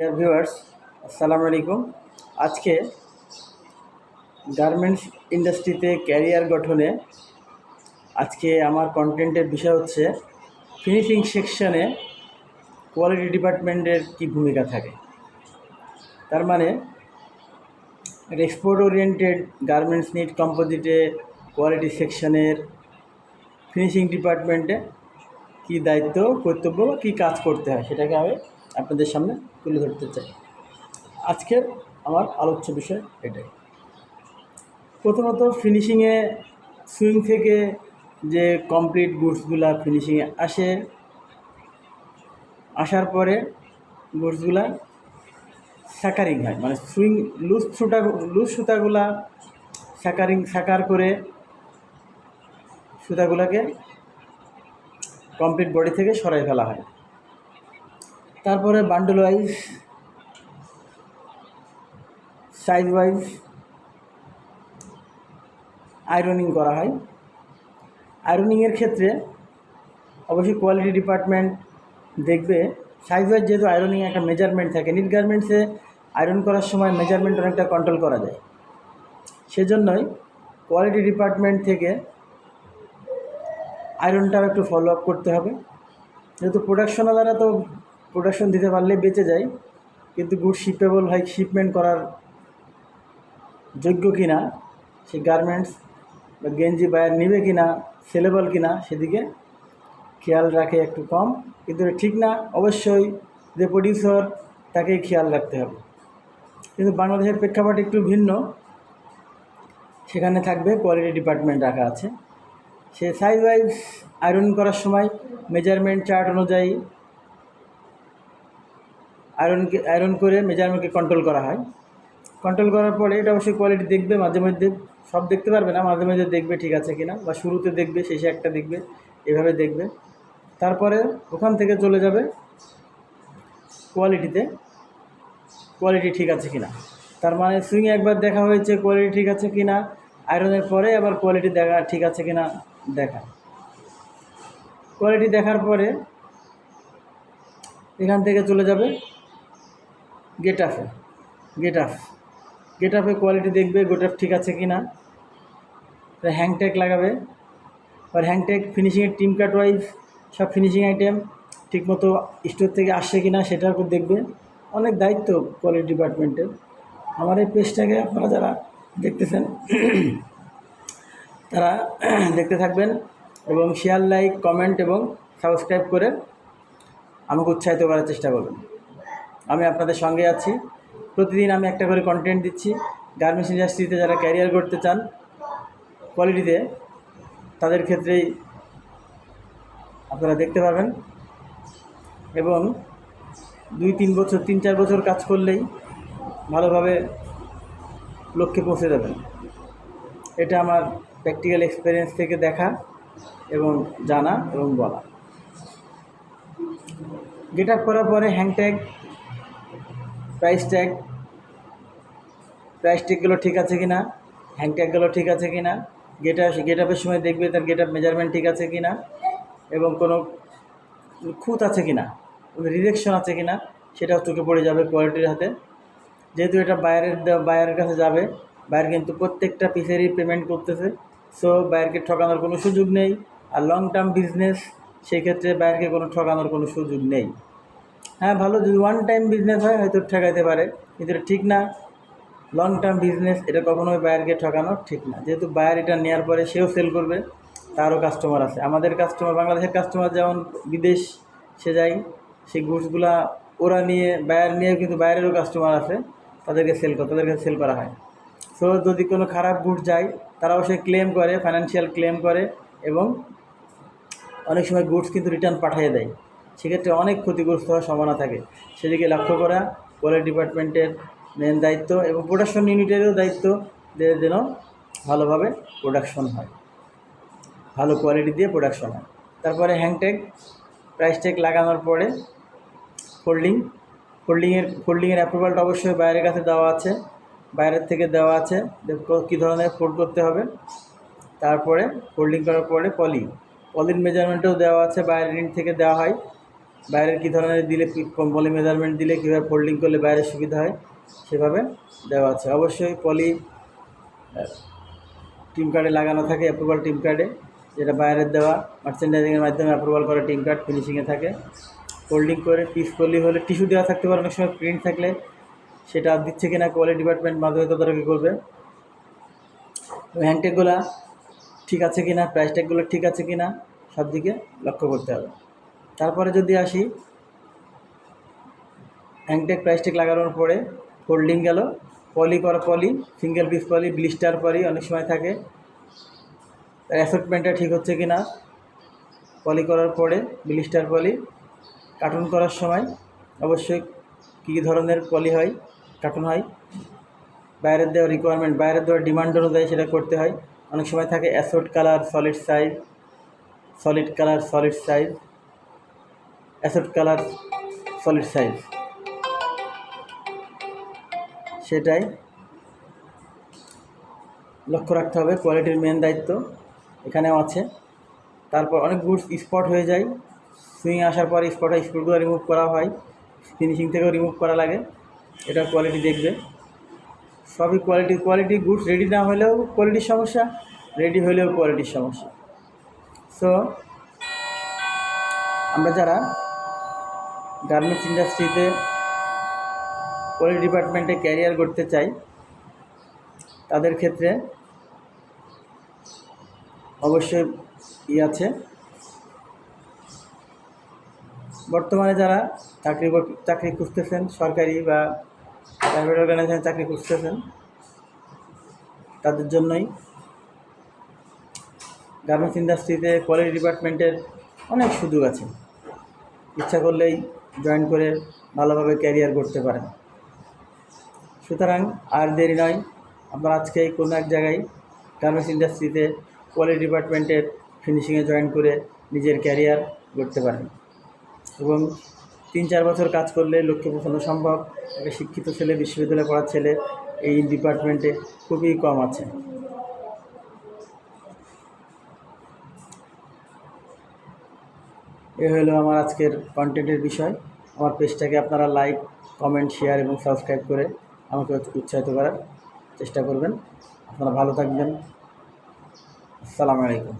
Viewers আসসালামু আলাইকুম আজকে গার্মেন্টস ইন্ডাস্ট্রিতে ক্যারিয়ার গঠনে আজকে আমার কন্টেন্টের বিষয় হচ্ছে ফিনিশিং সেকশনে কোয়ালিটি ডিপার্টমেন্টের কী ভূমিকা থাকে? তার মানে এক্সপোর্ট ওরিয়েন্টেড গার্মেন্টস নিট কম্পোজিটে কোয়ালিটি সেকশনের ফিনিশিং ডিপার্টমেন্টে কী দায়িত্ব, কর্তব্য বা কী কাজ করতে হয় সেটাকে আমি আপনাদের সামনে তুলে ধরতে চাই। আজকের আমার আলোচ্য বিষয় এটাই। প্রথমত ফিনিশিংয়ে সুইং থেকে যে কমপ্লিট গুডসগুলা ফিনিশিংয়ে আসে, আসার পরে গুডসগুলা স্যাকারিং হয়। মানে সুইং লুজ সুতা লুজ সুতাগুলা স্যাকারিং স্যাকার করে সুতাগুলাকে কমপ্লিট বডি থেকে সরাই ফেলা হয়। তারপরে bundle wise size wise ironing করা হয়। আয়রনিংয়ের ক্ষেত্রে অবশ্যই কোয়ালিটি ডিপার্টমেন্ট দেখবে। সাইজ ওয়াইজ যেহেতু আয়রনিং একটা মেজারমেন্ট থাকে নিট গার্মেন্টসে আয়রন করার সময় মেজারমেন্ট অনেকটা কন্ট্রোল করা যায়। সেজন্যই কোয়ালিটি ডিপার্টমেন্ট থেকে আয়রনটাও একটু ফলো আপ করতে হবে। যেহেতু প্রোডাকশনালারা তো প্রোডাকশন দিতে পারলে বেঁচে যায়, কিন্তু গুড শিপেবল হয় শিপমেন্ট করার যোগ্য কি না সেই গার্মেন্টস বা গেঞ্জি বায়ার নিবে কি না সেলেবল কি না সেদিকে খেয়াল রাখে একটু কম। কিন্তু ঠিক না, অবশ্যই যে প্রডিউসার তাকেই খেয়াল রাখতে হবে। কিন্তু বাংলাদেশের প্রেক্ষাপট একটু ভিন্ন। সেখানে থাকবে কোয়ালিটি ডিপার্টমেন্ট রাখা আছে। সে সাইজ ওয়াইজ আয়রন করার সময় মেজারমেন্ট চার্ট অনুযায়ী আয়রনকে আয়রন করে মেজারমেন্টকে কন্ট্রোল করা হয়। কন্ট্রোল করার পরে এটা অবশ্যই কোয়ালিটি দেখবে, মাঝে মধ্যে সব দেখতে পারবে না, মাঝে মাঝে দেখবে ঠিক আছে কিনা বা শুরুতে দেখবে, শেষে একটা দেখবে, এভাবে দেখবে। তারপরে ওখান থেকে চলে যাবে কোয়ালিটিতে কোয়ালিটি ঠিক আছে কিনা। তার মানে সুইংয়ে একবার দেখা হয়েছে কোয়ালিটি ঠিক আছে কিনা আয়রনের পরে আবার কোয়ালিটি দেখা ঠিক আছে কিনা দেখা। কোয়ালিটি দেখার পরে এখান থেকে চলে যাবে গেট আপে গেট আপ গেট আপে কোয়ালিটি দেখবে গেট আপ ঠিক আছে কি না হ্যাংট্যাগ লাগাবে। আর হ্যাংট্যাগ ফিনিশিংয়ের টিম কাট ওয়াইজ সব ফিনিশিং আইটেম ঠিকমতো স্টোর থেকে আসছে কি না সেটার উপর দেখবে। অনেক দায়িত্ব কোয়ালিটি ডিপার্টমেন্টের আমার এই পেজটাকে আপনারা যারা দেখতেছেন, তারা দেখতে থাকবেন এবং শেয়ার লাইক কমেন্ট এবং সাবস্ক্রাইব করে আমাকে উৎসাহিত করার চেষ্টা করবেন। আমি আপনাদের সঙ্গে আছি। প্রতিদিন আমি একটা করে কন্টেন্ট দিচ্ছি। গার্মেন্টস ইন্ডাস্ট্রিতে যারা ক্যারিয়ার করতে চান কোয়ালিটিতে তাদের ক্ষেত্রেই আপনারা দেখতে পাবেন এবং দুই, তিন বছর, তিন, চার বছর কাজ করলেই ভালোভাবে লক্ষ্যে পৌঁছে যাবেন। এটা আমার প্র্যাকটিক্যাল এক্সপিরিয়েন্স থেকে দেখা এবং জানা এবং বলা। গেট আপ করার পরে hang price tag price ট্যাগগুলো ঠিক আছে কি না হ্যাং ট্যাগগুলো ঠিক আছে কি না গেট আপ গেট আপের সময় দেখবে তার গেট আপ মেজারমেন্ট ঠিক আছে কি না এবং কোনো খুঁত আছে কি না কোনো রিজেকশন আছে কি না সেটাও চোখে পড়ে যাবে কোয়ালিটির হাতে। যেহেতু এটা বাইরের বাইরের কাছে যাবে বাইরে কিন্তু প্রত্যেকটা পিসেরই পেমেন্ট করতেছে। সো বাইরকে ঠকানোর কোনো সুযোগ নেই। আর লং টার্ম বিজনেস সেই ক্ষেত্রে বাইরকে কোনো ঠকানোর কোনো সুযোগ নেই। হ্যাঁ ভালো যদি ওয়ান টাইম বিজনেস হয়, হয়তো ঠেকাইতে পারে। কিন্তু এটা ঠিক না। লং টার্ম বিজনেস এটা কখনোই বায়ারকে ঠকানো ঠিক না। যেহেতু বায়ার এটা নেওয়ার পরে সেও সেল করবে, তারও কাস্টমার আছে। আমাদের কাস্টমার বাংলাদেশের কাস্টমার যেমন বিদেশ সে যায়, সেই গুডসগুলা ওরা নিয়ে বায়ার নিয়েও কিন্তু বাইরেরও কাস্টমার আছে, তাদেরকে সেল করে তাদেরকে সেল করা হয়। সো যদি কোনো খারাপ গুড যায় তারাও সে ক্লেম করে ফাইন্যান্সিয়াল ক্লেম করে, এবং অনেক সময় গুডস কিন্তু রিটার্ন পাঠিয়ে দেয়। সেক্ষেত্রে অনেক ক্ষতিগ্রস্ত হওয়ার সম্ভাবনা থাকে। সেদিকে লক্ষ্য করা কোয়ালিটি ডিপার্টমেন্টের মেন দায়িত্ব এবং প্রোডাকশন ইউনিটেরও দায়িত্ব যেন ভালোভাবে প্রোডাকশন হয়। ভালো কোয়ালিটি দিয়ে প্রোডাকশন হয়। তারপরে হ্যাংট্যাগ প্রাইস ট্যাগ লাগানোর পরে ফোল্ডিং ফোল্ডিংয়ের ফোল্ডিংয়ের অ্যাপ্রুভালটা অবশ্যই বাইরের কাছে দেওয়া আছে। বাইরের থেকে দেওয়া আছে কী ধরনের ফোল্ড করতে হবে। তারপরে ফোল্ডিং করার পরে পলি পলির মেজারমেন্টও দেওয়া আছে, বাইরের থেকে দেওয়া হয়। বাইরের কী ধরনের দিলে পলি মেজারমেন্ট দিলে কীভাবে ফোল্ডিং করলে বাইরের সুবিধা হয়, সেভাবে দেওয়া আছে। অবশ্যই পলি টিম কার্ডে লাগানো থাকে অ্যাপ্রুভাল টিম কার্ডে যেটা বাইরের দেওয়া। মার্চেন্ডাইজিংয়ের মাধ্যমে অ্যাপ্রুভাল করা টিম কার্ড ফিনিশিংয়ে থাকে। ফোল্ডিং করে পিস পলি হলে টিস্যু দেওয়া থাকতে পারে, অনেক সময় প্রিন্ট থাকলে সেটা দিচ্ছে কিনা কোয়ালিটি ডিপার্টমেন্ট মাধ্যমে তদারকি করবে। হ্যাংটেকগুলো ঠিক আছে কি না প্রাইস ট্যাগগুলো ঠিক আছে কি না সব দিকে লক্ষ্য করতে হবে। তারপরে যদি আসি হ্যাংটেক প্রাইস ট্যাগ লাগানোর পরে ফোল্ডিং গেল পলি করা poly single piece poly blister poly অনেক সময় থাকে। অ্যাসেটমেন্টটা ঠিক হচ্ছে কি না পলি করার পরে ব্লিস্টার পলি কার্টুন করার সময় অবশ্যই কী ধরনের পলি হয় কার্টুন হয়। বাইরের দেওয়া রিকোয়ারমেন্ট বাইরের দেওয়ার ডিমান্ড অনুযায়ী সেটা করতে হয়। অনেক সময় থাকে assorted colour solid size solid colour solid size assorted colour solid size. সেটাই লক্ষ্য রাখতে হবে, কোয়ালিটির মেন দায়িত্ব এখানেও আছে। তারপর অনেক গুডস স্পট হয়ে যায়। সুইং আসার পর স্পট হয় স্পটগুলো রিমুভ করা হয়। ফিনিশিং থেকেও রিমুভ করা লাগে। এটা কোয়ালিটি দেখবে। সবই কোয়ালিটি কোয়ালিটি গুডস রেডি না হলেও কোয়ালিটির সমস্যা রেডি হলেও কোয়ালিটির সমস্যা। সো আমরা যারা গার্মেন্টস ইন্ডাস্ট্রিতে কোয়ালিটি ডিপার্টমেন্টে ক্যারিয়ার করতে চাই, তাদের ক্ষেত্রে অবশ্যই ই আছে। বর্তমানে যারা চাকরি চাকরি খুঁজতেছেন, সরকারি বা প্রাইভেট অর্গানাইজেশনে চাকরি খুঁজতেছেন, তাদের জন্যই গার্মেন্টস ইন্ডাস্ট্রিতে কোয়ালিটি ডিপার্টমেন্টের অনেক সুযোগ আছে। ইচ্ছা করলেই জয়েন করে ভালোভাবে ক্যারিয়ার করতে পারেন। সুতরাং আর দেরি নয় আপনার আজকে কোনো এক জায়গায় গার্মেন্টস ইন্ডাস্ট্রিতে কোয়ালিটি ডিপার্টমেন্টের ফিনিশিংয়ে জয়েন করে নিজের ক্যারিয়ার করতে পারেন। এবং তিন চার বছর কাজ করলে লক্ষ্যে পৌঁছানো সম্ভব। একটা শিক্ষিত ছেলে, বিশ্ববিদ্যালয়ে পড়ার ছেলে এই ডিপার্টমেন্টে খুবই কম আছে। এ হলো আমার আজকের কন্টেন্টের বিষয়। আমার পেজটাকে আপনারা লাইক, কমেন্ট, শেয়ার এবং সাবস্ক্রাইব করে আমাকে উৎসাহিত করার চেষ্টা করবেন। আপনারা ভালো থাকবেন। আসসালামু আলাইকুম।